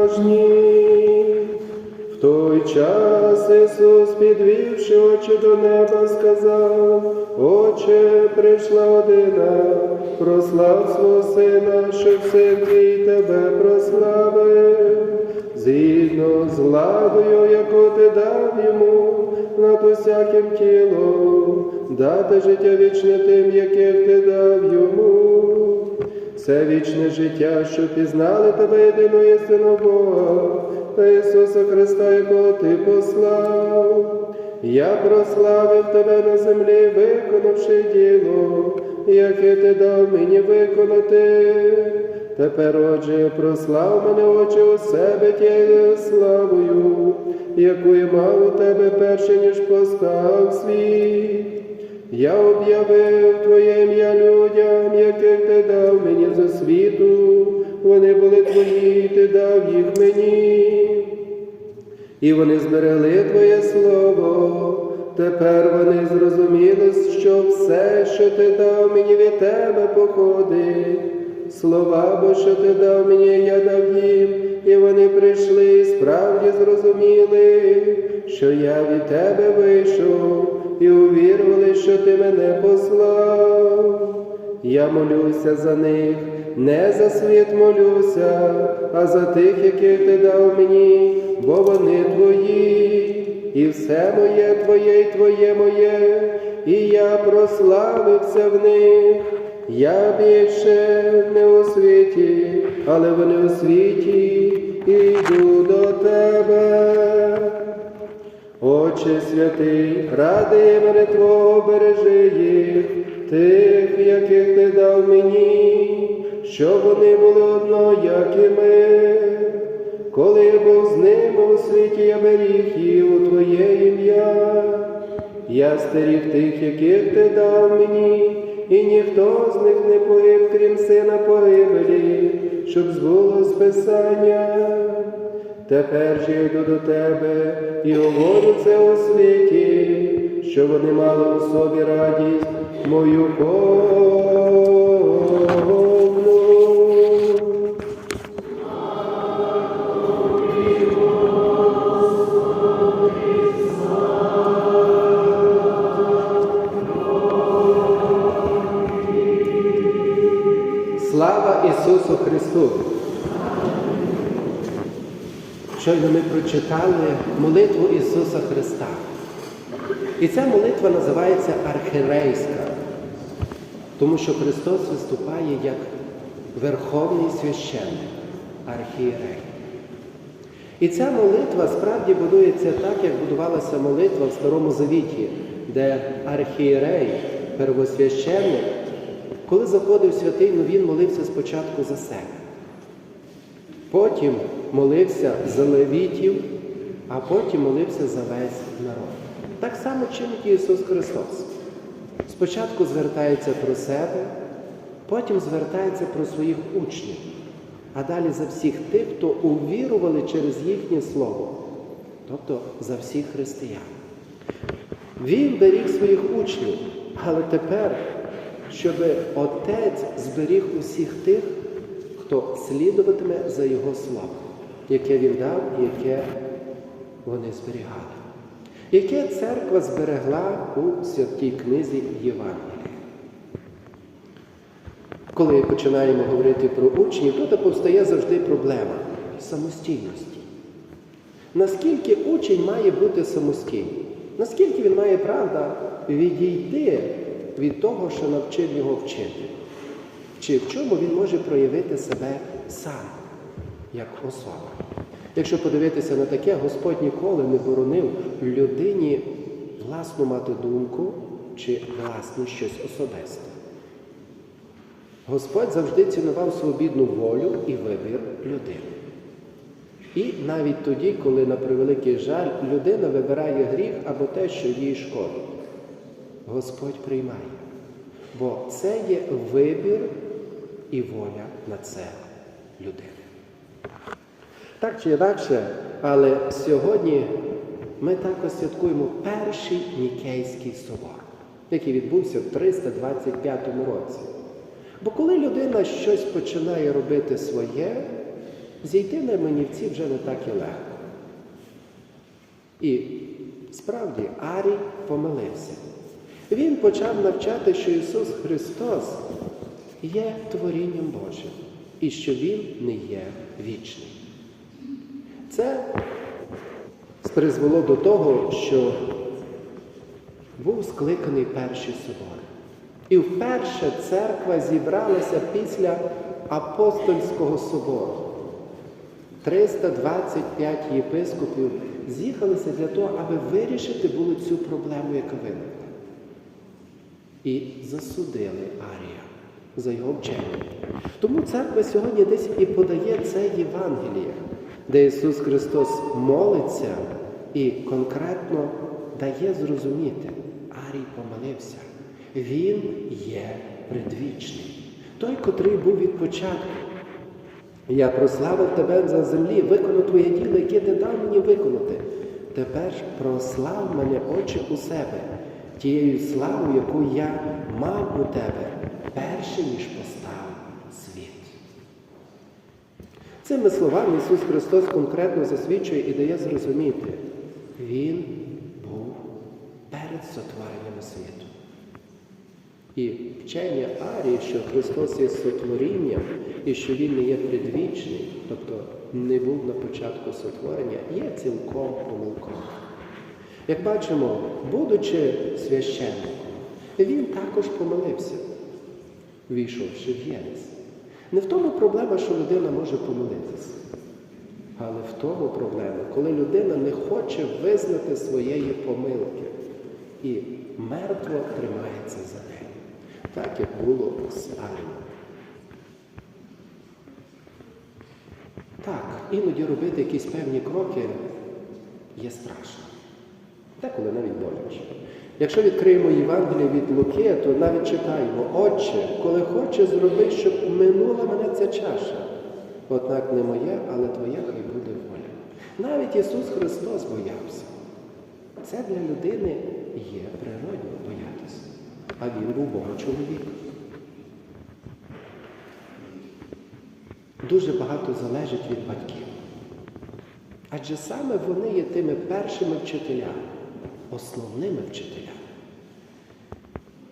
В той час Ісус, підвівши очі до неба, сказав, Отче, прийшла година, прослав свого сина, щоб син твій тебе прославив. Згідно з владою, яку ти дав йому над усяким тілом, дати життя вічне тим, яких ти дав йому. Це вічне життя, що пізнали тебе єдину істину Бога та Ісуса Христа, якого Ти послав. Я прославив тебе на землі, виконавши діло, яке ти дав мені виконати. Тепер, отже, прослав мене очі у себе тією славою, яку я мав у тебе перше, ніж постав світ. Я об'явив Твоє ім'я людям, яких ти дав мені за світу, вони були твої, ти дав їх мені. І вони зберегли Твоє Слово. Тепер вони зрозуміли, що все, що ти дав мені від тебе походить. Слова, бо що ти дав мені, я дав їм, і вони прийшли, і справді зрозуміли, що я від тебе вийшов, і увірували, що ти мене послав. Я молюся за них, не за світ молюся, а за тих, яких ти дав мені, бо вони твої, і все моє твоє, і твоє моє, і я прославився в них. Я більше не у світі, але вони у світі, і йду до тебе. Отче святий, ради мене Твого бережи їх, тих, яких ти дав мені, щоб вони були одно, як і ми. Коли я був з ними у світі, я беріг їх у Твоє ім'я. Я стеріг тих, яких ти дав мені, і ніхто з них не погиб, крім сина погибелі, щоб збулось Писання. Тепер же йду до тебе і говорю це у світі, що вони мали у собі радість мою повну. Прочитали молитву Ісуса Христа. І ця молитва називається архірейська, тому що Христос виступає як Верховний священник, архієрей. І ця молитва справді будується так, як будувалася молитва в Старому Завіті, де архієрей, первосвященник, коли заходив в святиню, він молився спочатку за себе. Потім молився за левітів, а потім молився за весь народ. Так само чинить Ісус Христос. Спочатку звертається про себе, потім звертається про своїх учнів, а далі за всіх тих, хто увірували через їхнє Слово, тобто за всіх християн. Він беріг своїх учнів, але тепер, щоб Отець зберіг усіх тих, хто слідуватиме за Його словом, яке він дав і яке вони зберігали, яке церква зберегла у святій книзі Євангелії. Коли починаємо говорити про учнів, тут повстає завжди проблема самостійності. Наскільки учень має бути самостійним? Наскільки він має правда відійти від того, що навчив його вчити? Чи в чому він може проявити себе сам, як особа? Якщо подивитися на таке, Господь ніколи не боронив людині власну мати думку чи власну щось особисте. Господь завжди цінував свобідну волю і вибір людини. І навіть тоді, коли, на превеликий жаль, людина вибирає гріх або те, що їй шкодить, Господь приймає. Бо це є вибір і воля на це людини. Так чи інакше, але сьогодні ми також святкуємо перший Нікейський собор, який відбувся в 325 році. Бо коли людина щось починає робити своє, зійти на манівці вже не так і легко. І справді Арій помилився. Він почав навчати, що Ісус Христос є творінням Божим і що Він не є вічний. Це призвело до того, що був скликаний перший собор. І вперше церква зібралася після апостольського собору. 325 єпископів з'їхалися для того, аби вирішити було цю проблему, яка виникла. І засудили Арія за його вчення. Тому церква сьогодні десь і подає це Євангеліє, де Ісус Христос молиться і конкретно дає зрозуміти, Арій помолився. Він є предвічний. Той, котрий був від початку. Я прославив тебе за землі, виконав твоє діло, яке ти дав мені виконати. Тепер прослав мене, Отче, у себе, тією славою, яку я мав у тебе, перше, ніж постав світ. Цими словами Ісус Христос конкретно засвідчує і дає зрозуміти, Він був перед сотворенням світу. І вчення Арії, що Христос є сотворінням і що Він не є предвічний, тобто не був на початку сотворення, є цілком помилковим. Як бачимо, будучи священником, він також помилився, війшовши в єресь. Не в тому проблема, що людина може помилитися, але в тому проблема, коли людина не хоче визнати своєї помилки і мертво тримається за нею. Так як було з Арієм. Так, іноді робити якісь певні кроки є страшно. Деколи навіть боляче. Якщо відкриємо Євангеліє від Луки, то навіть читаємо, Отче, коли хоче, зроби, щоб минула мене ця чаша. Однак не моя, але твоя хай буде воля. Навіть Ісус Христос боявся. Це для людини є природньо боятися. А він був Бога чоловік. Дуже багато залежить від батьків. Адже саме вони є тими першими вчителями, основними вчителями.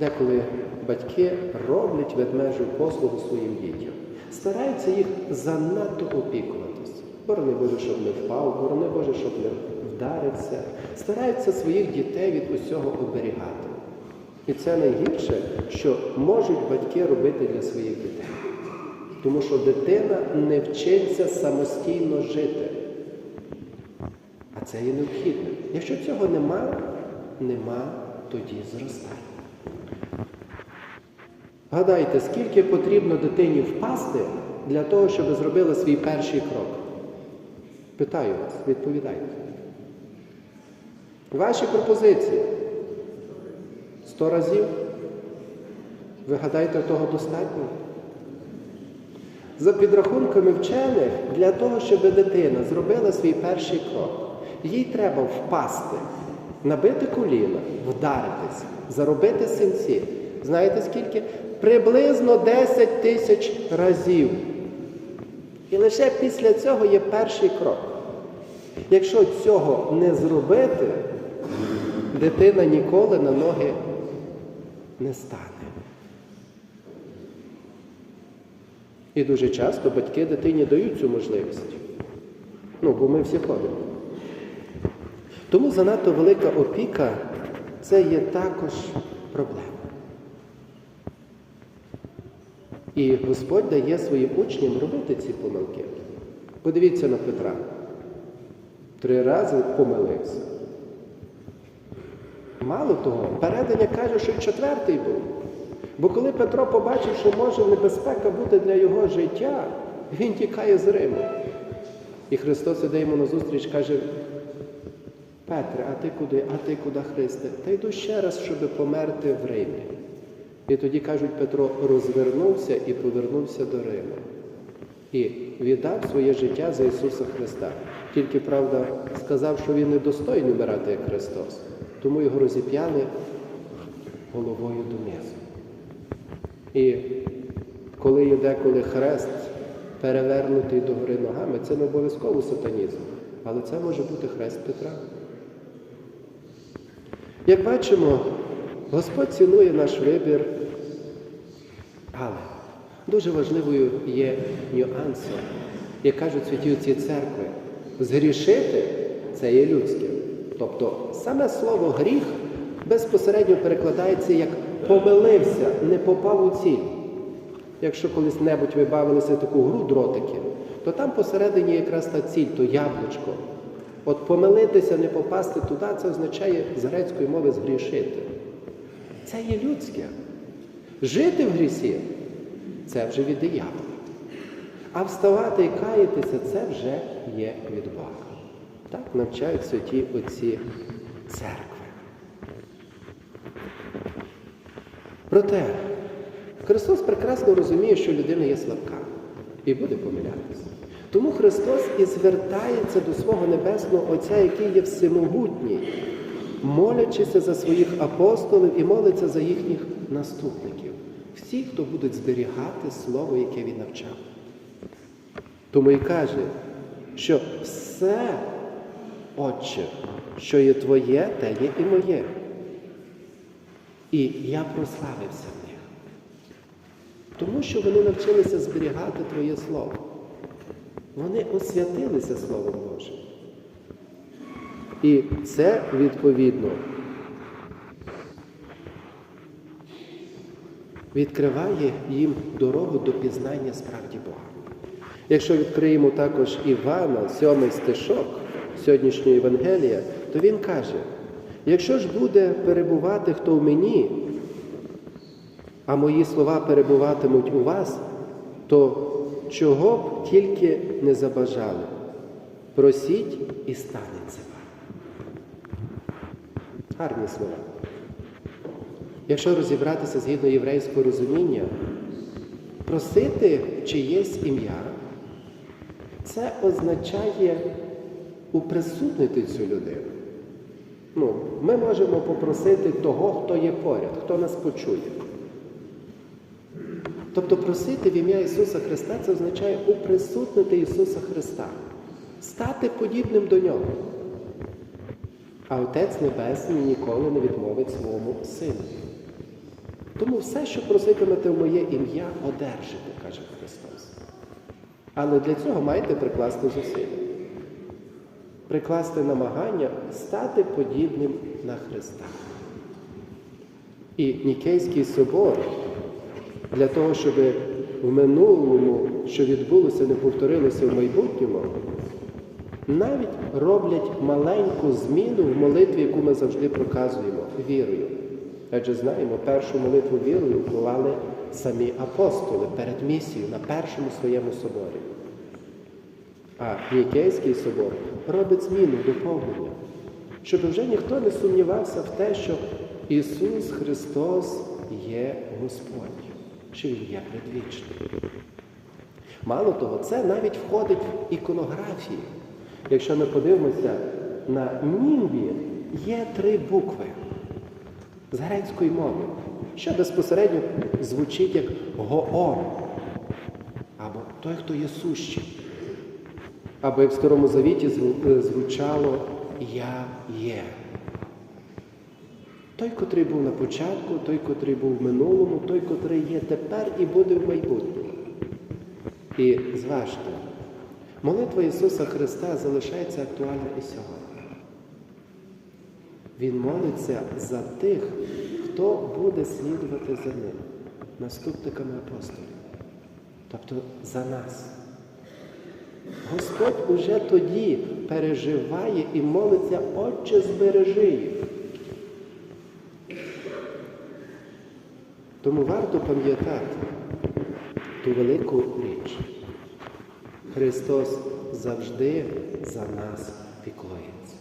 Деколи батьки роблять ведмежу послугу своїм дітям, стараються їх занадто опікуватись. Борони Боже, щоб не впав, борони Боже, щоб не вдарився. Стараються своїх дітей від усього оберігати. І це найгірше, що можуть батьки робити для своїх дітей. Тому що дитина не вчиться самостійно жити. А це є необхідно. Якщо цього нема, нема тоді зростання. Гадайте, скільки потрібно дитині впасти для того, щоб зробила свій перший крок? Питаю вас, відповідайте. Ваші пропозиції. Сто разів? Ви гадаєте, того достатньо? За підрахунками вчених, для того, щоб дитина зробила свій перший крок, їй треба впасти, набити коліна, вдаритись, заробити синці. Знаєте скільки? Приблизно 10 тисяч разів. І лише після цього є перший крок. Якщо цього не зробити, дитина ніколи на ноги не стане. І дуже часто батьки дитині дають цю можливість. Ну, бо ми всі ходимо. Тому занадто велика опіка це є також проблема. І Господь дає своїм учням робити ці помилки. Подивіться на Петра. Три рази помилився. Мало того, передання каже, що й четвертий був. Бо коли Петро побачив, що може небезпека бути для його життя, він тікає з Риму. І Христос іде йому назустріч, каже, Петре, а ти куди? А ти куди Христе? Та йду ще раз, щоб померти в Римі. І тоді, кажуть, Петро розвернувся і повернувся до Риму. І віддав своє життя за Ісуса Христа. Тільки, правда, сказав, що він недостойний вмирати як Христос. Тому його розіп'яли головою донизу. І коли є деколи хрест перевернутий догори ногами, це не обов'язково сатанізм, але це може бути хрест Петра. Як бачимо, Господь цінує наш вибір, але дуже важливою є нюансом, як кажуть святі отці церкви, згрішити це є людське. Тобто саме слово гріх безпосередньо перекладається як помилився, не попав у ціль. Якщо колись небудь ви бавилися таку гру дротики, то там посередині якраз та ціль, то яблучко. От помилитися, не попасти туди, це означає з грецької мови згрішити. Це є людське. Жити в грісі це вже від диявола. А вставати і каятися це вже є від Бога. Так навчають святі отці церкви. Проте Христос прекрасно розуміє, що людина є слабка і буде помилятися. Тому Христос і звертається до свого Небесного Отця, який є всемогутній, молячися за своїх апостолів і молиться за їхніх наступників, всі, хто будуть зберігати слово, яке він навчав. Тому і каже, що все, Отче, що є твоє, те є і моє. І я прославився в них. Тому що вони навчилися зберігати Твоє Слово. Вони освятилися Словом Божим. І це відповідно відкриває їм дорогу до пізнання справді Бога. Якщо відкриємо також Івана, сьомий стишок сьогоднішньої Євангелія, то він каже: якщо ж буде перебувати хто в мені, а мої слова перебуватимуть у вас, то чого б тільки не забажали, просіть і станеться. Гарні слова. Якщо розібратися згідно єврейського розуміння, просити чиєсь ім'я, це означає уприсутнити цю людину. Ну, Ми можемо попросити того, хто є поряд, хто нас почує. Тобто просити в ім'я Ісуса Христа це означає уприсутнити Ісуса Христа, стати подібним до Нього. А Отець Небесний ніколи не відмовить своєму Сину. Тому все, що проситимете в моє ім'я, одержите, каже Христос. Але для цього маєте прикласти зусилля. Прикласти намагання стати подібним на Христа. І Нікейський собор для того, щоб в минулому, що відбулося, не повторилося в майбутньому, навіть роблять маленьку зміну в молитві, яку ми завжди проказуємо вірою. Адже знаємо, першу молитву вірою вклали самі апостоли перед місією на першому своєму соборі. А Нікейський собор робить зміну, доповнення, щоб вже ніхто не сумнівався в те, що Ісус Христос є Господь, що Він є предвічний. Мало того, це навіть входить в іконографію. Якщо ми подивимося на німбі, є три букви з грецької мови, що безпосередньо звучить як Гоон, або той, хто є сущий. Або як в Старому Завіті звучало Я є. Той, котрий був на початку, той, котрий був в минулому, той, котрий є тепер і буде в майбутньому. І зважте, молитва Ісуса Христа залишається актуальна і сьогодні. Він молиться за тих, хто буде слідувати за ним, наступниками апостолів, тобто за нас. Господь уже тоді переживає і молиться, Отче, збережи їх. Тому варто пам'ятати ту велику річ. Христос завжди за нас піклується,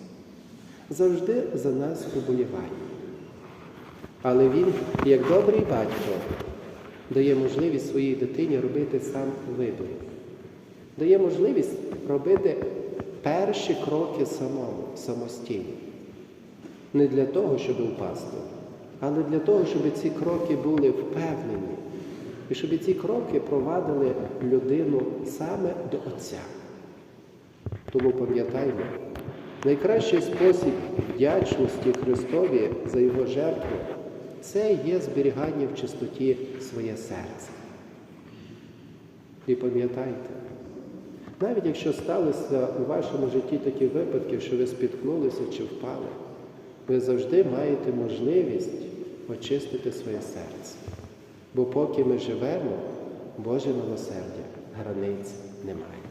завжди за нас уболіває. Але Він, як добрий батько, дає можливість своїй дитині робити сам вибір. Дає можливість робити перші кроки самому, самостійно. Не для того, щоб впасти, але для того, щоб ці кроки були впевнені, і щоб ці кроки провадили людину саме до Отця. Тому пам'ятаймо, найкращий спосіб вдячності Христові за Його жертву це є зберігання в чистоті своє серце. І пам'ятайте, навіть якщо сталося у вашому житті такі випадки, що ви спіткнулися чи впали, ви завжди маєте можливість очистити своє серце. Бо поки ми живемо, Боже милосердя границь немає.